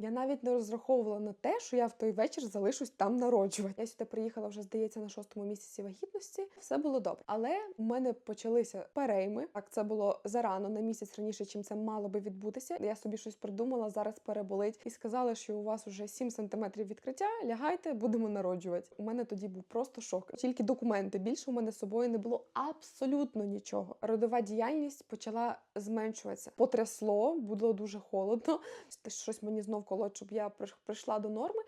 Я навіть не розраховувала на те, що я в той вечір залишусь там народжувати. Я сюди приїхала вже, здається, на шостому місяці вагітності. Все було добре. Але у мене почалися перейми. Так, це було зарано на місяць раніше, чим це мало би відбутися. Я собі щось придумала, зараз переболить, і сказали, що у вас уже 7 сантиметрів відкриття. Лягайте, будемо народжувати. У мене тоді був просто шок. Тільки документи. Більше у мене з собою не було абсолютно нічого. Родова діяльність почала зменшуватися. Потрясло, було дуже холодно. Щось мені знов колоть, щоб я прийшла до норми.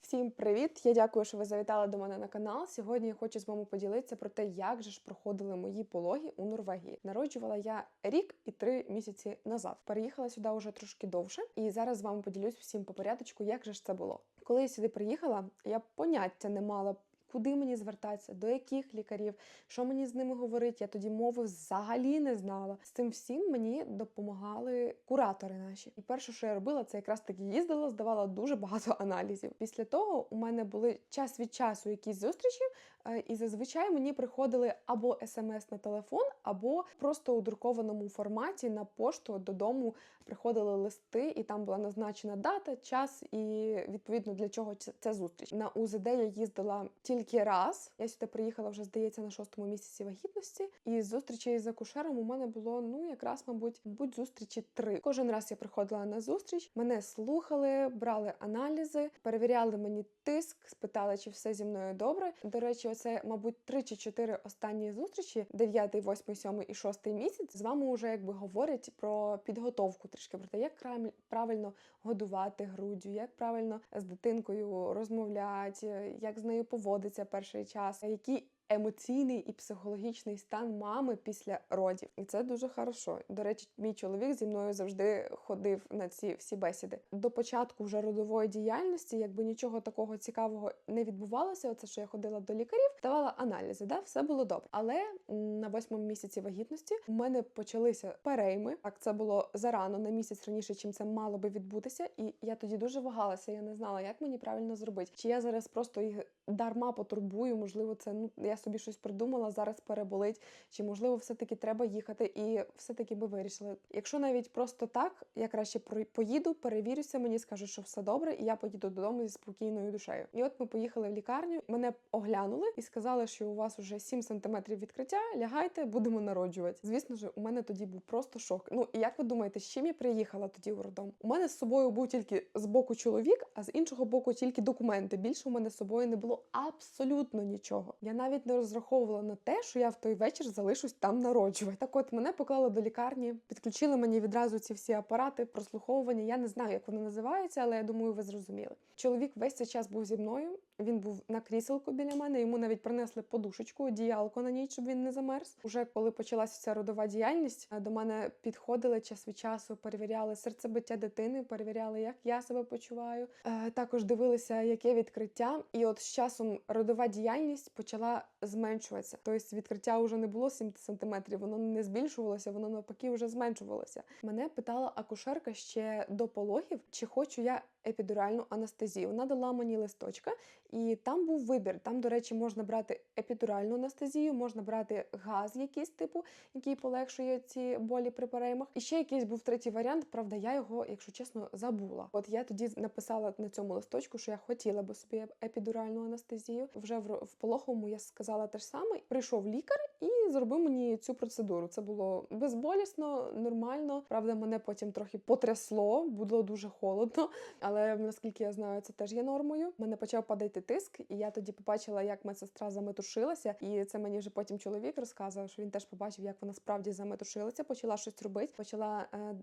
Всім привіт! Я дякую, що ви завітали до мене на канал. Сьогодні я хочу з вами поділитися про те, як же ж проходили мої пологи у Норвегії. Народжувала я рік і три місяці назад. Переїхала сюди вже трошки довше, і зараз з вами поділюсь всім по порядочку, як же ж це було. Коли я сюди приїхала, я поняття не мала. Куди мені звертатися, до яких лікарів, що мені з ними говорити? Я тоді мови взагалі не знала. З цим всім мені допомагали куратори наші. І перше, що я робила, це якраз таки їздила, здавала дуже багато аналізів. Після того у мене були час від часу якісь зустрічі, і зазвичай мені приходили або смс на телефон, або просто у друкованому форматі на пошту додому приходили листи, і там була назначена дата, час і відповідно для чого ця- зустріч. На УЗД я їздила тільки раз. Я сюди приїхала вже, здається, на шостому місяці вагітності. І зустрічей з акушером у мене було ну якраз, мабуть, мабуть, зустрічі три. Кожен раз я приходила на зустріч, мене слухали, брали аналізи, перевіряли мені тиск, спитали, чи все зі мною добре. До речі, оце, мабуть, три чи чотири останні зустрічі: дев'ятий, восьмий, сьомий і шостий місяць. З вами вже якби говорять про підготовку трішки про те, як правильно годувати груддю, як правильно з дитинкою розмовляти, як з нею поводиться перший час, який емоційний і психологічний стан мами після родів. І це дуже хорошо. До речі, мій чоловік зі мною завжди ходив на ці всі бесіди. До початку вже родової діяльності, якби нічого такого цікавого не відбувалося. Оце що я ходила до лікарів, давала аналізи, да, все було добре. Але на восьмому місяці вагітності у мене почалися перейми. Так, це було зарано на місяць раніше, чим це мало би відбутися. І я тоді дуже вагалася. Я не знала, як мені правильно зробити. Чи я зараз просто їх дарма потурбую, можливо, це ну я собі щось придумала, зараз переболить, чи можливо, все-таки треба їхати, і все-таки ми вирішили. Якщо навіть просто так, я краще поїду, перевірюся, мені скажуть, що все добре, і я поїду додому зі спокійною душею. І от ми поїхали в лікарню, мене оглянули і сказали, що у вас уже 7 сантиметрів відкриття, лягайте, будемо народжувати. Звісно ж, у мене тоді був просто шок. Ну і як ви думаєте, з чим я приїхала тоді у роддом? У мене з собою був тільки з боку чоловік, а з іншого боку тільки документи. Більше у мене з собою не було абсолютно нічого. Я навіть не розраховувала на те, що я в той вечір залишусь там народжувати. Так от мене поклали до лікарні, підключили мені відразу ці всі апарати, прослуховування. Я не знаю, як вони називаються, але я думаю, ви зрозуміли. Чоловік весь цей час був зі мною. Він був на кріселку біля мене. Йому навіть принесли подушечку, одіялко на ній, щоб він не замерз. Уже коли почалася ця родова діяльність, до мене підходили час від часу, перевіряли серцебиття дитини, перевіряли, як я себе почуваю. Е, також дивилися, яке відкриття. І от з часом родова діяльність почала зменшуватися. Тобто відкриття вже не було 7 сантиметрів, воно не збільшувалося, воно навпаки вже зменшувалося. Мене питала акушерка ще до пологів, чи хочу я епідуральну анестезію. Вона дала мені листочка, і там був вибір. Там, до речі, можна брати епідуральну анестезію, можна брати газ, якийсь типу, який полегшує ці болі при переймах. І ще якийсь був третій варіант. Правда, я його, якщо чесно, забула. От я тоді написала на цьому листочку, що я хотіла би собі епідуральну анестезію. Вже в, пологовому я сказала те ж саме. Прийшов лікар і зробив мені цю процедуру. Це було безболісно, нормально. Правда, мене потім трохи потрясло, було дуже холодно. Але наскільки я знаю, це теж є нормою. Мене почав падати тиск, і я тоді побачила, як медсестра заметушилася. І це мені вже потім чоловік розказував, що він теж побачив, як вона справді заметушилася, почала щось робити, почала е,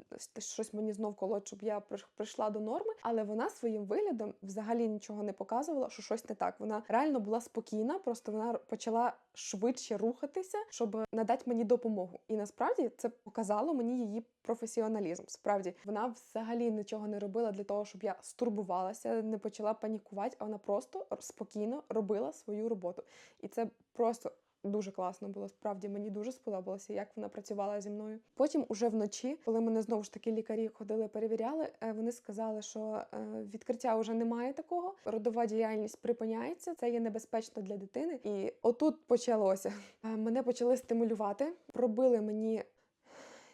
щось мені знов колоть, щоб я прийшла до норми. Але вона своїм виглядом взагалі нічого не показувала, що щось не так. Вона реально була спокійна, просто вона почала швидше рухатися, щоб надати мені допомогу. І насправді це показало мені її професіоналізм. Справді вона взагалі нічого не робила для того, щоб я стурбувалася, не почала панікувати, а вона просто спокійно робила свою роботу. І це просто. Дуже класно було, справді мені дуже сподобалося, як вона працювала зі мною. Потім, уже вночі, коли мене знову ж таки лікарі ходили, перевіряли, е, вони сказали, що е, відкриття вже немає такого. Родова діяльність припиняється, це є небезпечно для дитини. І отут почалося. Е, Мене почали стимулювати, пробили мені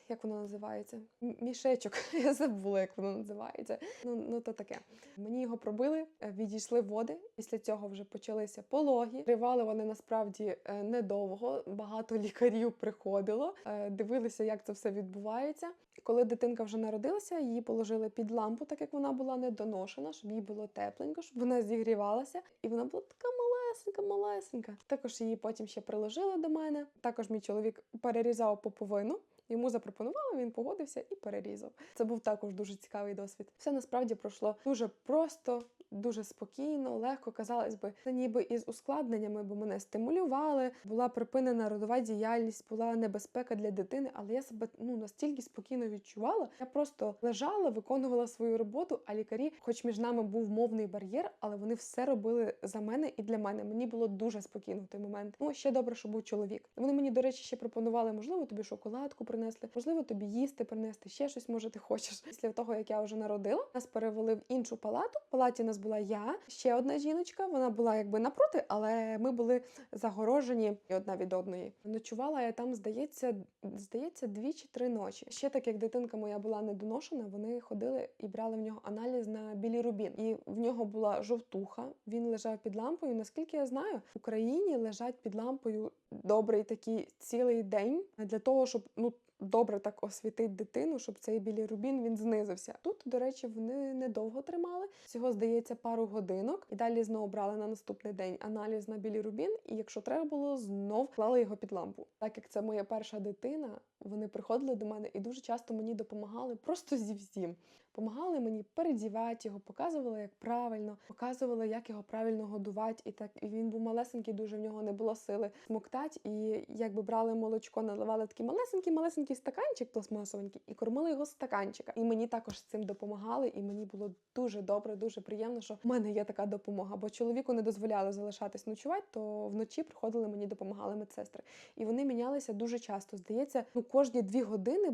як воно називається? Мішечок. Я забула, як воно називається. Ну, ну то таке. Мені його пробили, е, відійшли води. Після цього вже почалися пологи. Тривали вони насправді е, недовго. Багато лікарів приходило, е, дивилися, як це все відбувається. Коли дитинка вже народилася, її положили під лампу, так як вона була недоношена, щоб їй було тепленько, щоб вона зігрівалася, і вона була така малесенька, малесенька. Також її потім ще приложили до мене. Також мій чоловік перерізав поповину. Йому запропонували, він погодився і перерізав. Це був також дуже цікавий досвід. Все насправді пройшло дуже просто, дуже спокійно, легко. Казалось би, це ніби із ускладненнями, бо мене стимулювали. Була припинена родова діяльність, була небезпека для дитини, але я себе ну настільки спокійно відчувала. Я просто лежала, виконувала свою роботу. А лікарі, хоч між нами був мовний бар'єр, але вони все робили за мене і для мене. Мені було дуже спокійно в той момент. Ну ще добре, що був чоловік. Вони мені, до речі, ще пропонували, можливо, тобі шоколадку принесли, можливо, тобі їсти принести, ще щось, може, ти хочеш. Після того, як я вже народила, нас перевели в іншу палату. В палаті нас була я, ще одна жіночка. Вона була якби напроти, але ми були загорожені одна від одної. Ночувала я там, здається, здається, дві чи три ночі. Ще так як дитинка моя була недоношена, вони ходили і брали в нього аналіз на білірубін. І в нього була жовтуха. Він лежав під лампою. Наскільки я знаю, в Україні лежать під лампою добрий такий цілий день для того, щоб ну. Добре так освітить дитину, щоб цей білірубін він знизився. Тут, до речі, вони недовго тримали. Всього здається пару годинок, і далі знову брали на наступний день аналіз на білірубін. І якщо треба було, знов клали його під лампу. Так як це моя перша дитина, вони приходили до мене і дуже часто мені допомагали просто зі всім. Помагали мені передівати його, показували, як правильно, показували, як його правильно годувати. І так і він був малесенький, дуже в нього не було сили смоктати. І якби брали молочко, наливали такий малесенький, малесенький стаканчик пластмасовенький, і кормили його стаканчика. І мені також з цим допомагали. І мені було дуже добре, дуже приємно, що в мене є така допомога. Бо чоловіку не дозволяли залишатись ночувати, то вночі приходили мені допомагали медсестри. І вони мінялися дуже часто. Здається, ну кожні дві години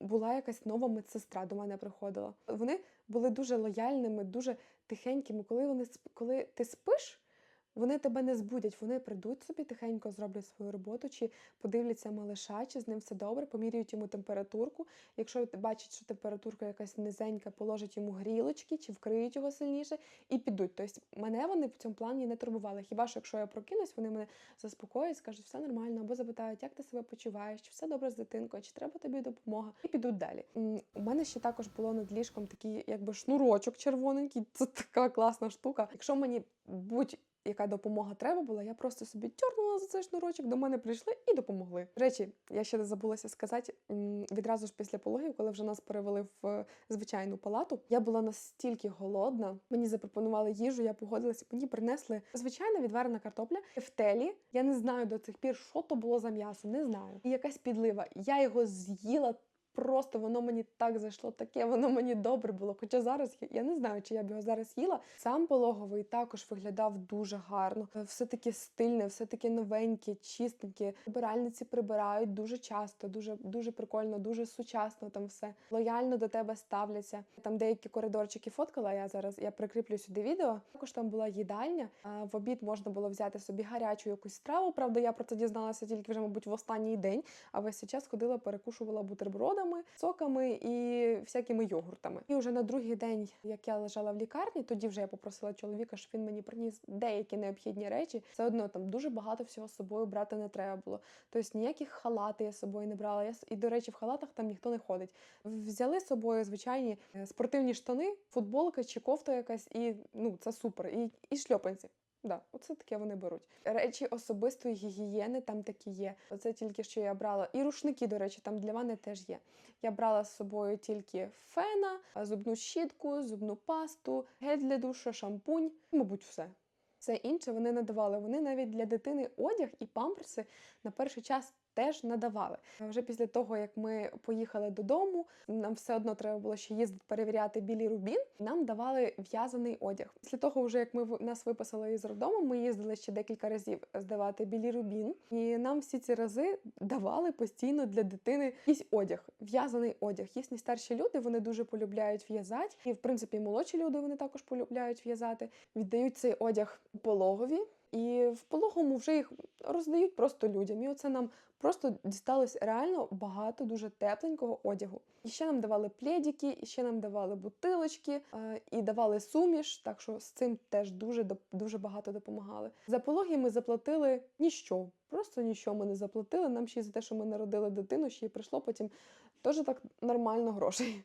була якась нова медсестра до мене приходила. Вони були дуже лояльними, дуже тихенькими. Коли вони коли ти спиш, вони тебе не збудять. Вони прийдуть собі тихенько, зроблять свою роботу, чи подивляться малиша, чи з ним все добре, поміряють йому температурку. Якщо бачать, що температурка якась низенька, положать йому грілочки, чи вкриють його сильніше, і підуть. Тобто мене вони в цьому плані не турбували. Хіба що якщо я прокинусь, вони мене заспокоять, скажуть, все нормально, або запитають, як ти себе почуваєш, чи все добре з дитинкою, чи треба тобі допомога, і підуть далі. У мене ще також було над ліжком такий, якби шнурочок червоненький. Це така класна штука. Якщо мені будь яка допомога треба була, я просто собі тьорнула за цей шнурочок, до мене прийшли і допомогли. Речі, я ще не забулася сказати відразу ж після пологів, коли вже нас перевели в е, звичайну палату. Я була настільки голодна. Мені запропонували їжу, я погодилася. Мені принесли звичайна відварена картопля в телі. Я не знаю до цих пір, що то було за м'ясо, не знаю. І якась підлива. Я його з'їла. Просто воно мені так зайшло, таке воно мені добре було. Хоча зараз я, не знаю, чи я б його зараз їла. Сам пологовий також виглядав дуже гарно. Все таке стильне, все таке новеньке, чистеньке. Прибиральниці прибирають дуже часто, дуже дуже прикольно, дуже сучасно там все. Лояльно до тебе ставляться. Там деякі коридорчики фоткала. Я зараз я прикріплю сюди відео. Також там була їдальня. В обід можна було взяти собі гарячу якусь страву. Правда, я про це дізналася тільки вже, мабуть, в останній день. А весь час ходила, перекушувала бутербродами, соками і всякими йогуртами. І вже на другий день, як я лежала в лікарні, тоді вже я попросила чоловіка, щоб він мені приніс деякі необхідні речі. Все одно там дуже багато всього з собою брати не треба було. Тобто ніяких халати я з собою не брала. Я і до речі, в халатах там ніхто не ходить. Взяли з собою звичайні е, спортивні штани, футболка чи кофта якась, і ну це супер. І, і шльопанці. Да, оце таке вони беруть. Речі особистої гігієни там такі є. Оце тільки що я брала. І рушники, до речі, там для мене теж є. Я брала з собою тільки фена, зубну щітку, зубну пасту, гель для душу, шампунь, мабуть, все. Все інше вони надавали. Вони навіть для дитини одяг і памперси на перший час теж надавали. Вже після того, як ми поїхали додому, нам все одно треба було ще їздити перевіряти білі рубін. Нам давали в'язаний одяг. Після того, вже як ми нас виписали із роддому, ми їздили ще декілька разів здавати білі рубін, і нам всі ці рази давали постійно для дитини якийсь одяг, в'язаний одяг. Їхні старші люди вони дуже полюбляють в'язати, і в принципі молодші люди вони також полюбляють в'язати. Віддають цей одяг пологові. І в пологому вже їх роздають просто людям. І оце нам просто дісталось реально багато дуже тепленького одягу. І ще нам давали плєдіки, і ще нам давали бутилочки, е, і давали суміш. Так що з цим теж дуже дуже багато допомагали. За пологи ми заплатили ніщо. Просто нічого ми не заплатили. Нам ще й за те, що ми народили дитину, ще й прийшло потім теж так нормально грошей.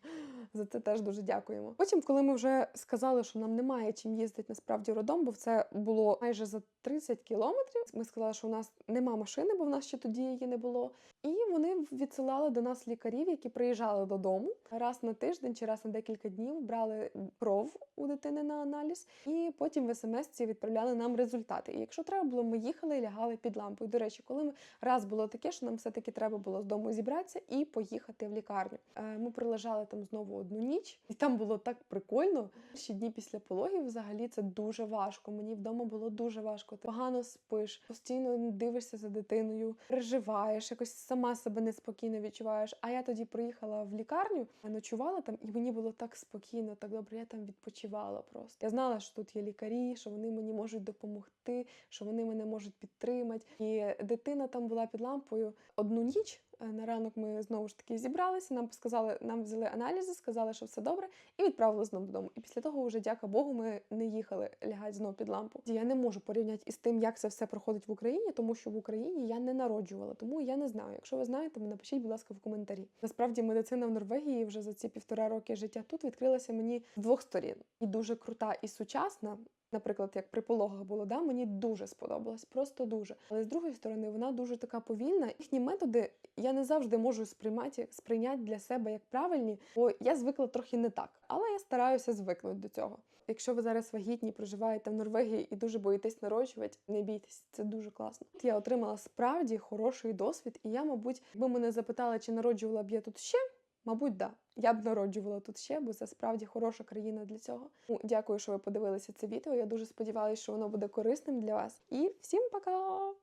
За це теж дуже дякуємо. Потім, коли ми вже сказали, що нам немає чим їздити насправді в роддом, бо це було майже за 30 кілометрів. Ми сказали, що у нас нема машини, бо в нас ще тоді її не було. І вони відсилали до нас лікарів, які приїжджали додому раз на тиждень чи раз на декілька днів, брали кров у дитини на аналіз, і потім в смс відправляли нам результати. І якщо треба було, ми їхали і лягали під лампою. До речі, коли ми раз було таке, що нам все-таки треба було з дому зібратися і поїхати в лікарню. Е, Ми пролежали там знову одну ніч, і там було так прикольно. Перші дні після пологів взагалі це дуже важко. Мені вдома було дуже важко. Ти погано спиш, постійно дивишся за дитиною, переживаєш, якось сама себе неспокійно відчуваєш. А я тоді приїхала в лікарню, ночувала там, і мені було так спокійно, так добре. Я там відпочивала просто. Я знала, що тут є лікарі, що вони мені можуть допомогти, що вони мене можуть підтримати. І дитина там була під лампою одну ніч. Е, На ранок ми знову ж таки зібралися. Нам сказали, нам взяли аналізи, сказали, що все добре, і відправили знову додому. І після того, вже дяка Богу, ми не їхали лягати знову під лампу. Я не можу порівняти із тим, як це все проходить в Україні, тому що в Україні я не народжувала, тому я не знаю. Якщо ви знаєте, напишіть, будь ласка, в коментарі. Насправді, медицина в Норвегії вже за ці півтора роки життя тут відкрилася мені з двох сторін. І дуже крута і сучасна. Наприклад, як при пологах було, да, мені дуже сподобалось, просто дуже. Але з другої сторони, вона дуже така повільна. Їхні методи я не завжди можу сприймати сприйняти для себе як правильні, бо я звикла трохи не так. Але я стараюся звикнути до цього. Якщо ви зараз вагітні, проживаєте в Норвегії і дуже боїтесь народжувати, не бійтесь, це дуже класно. Я отримала справді хороший досвід, і я, мабуть, якби мене запитали, чи народжувала б я тут ще. Мабуть, да. Я б народжувала тут ще, бо це справді хороша країна для цього. Дякую, що ви подивилися це відео. Я дуже сподіваюся, що воно буде корисним для вас. І всім пока!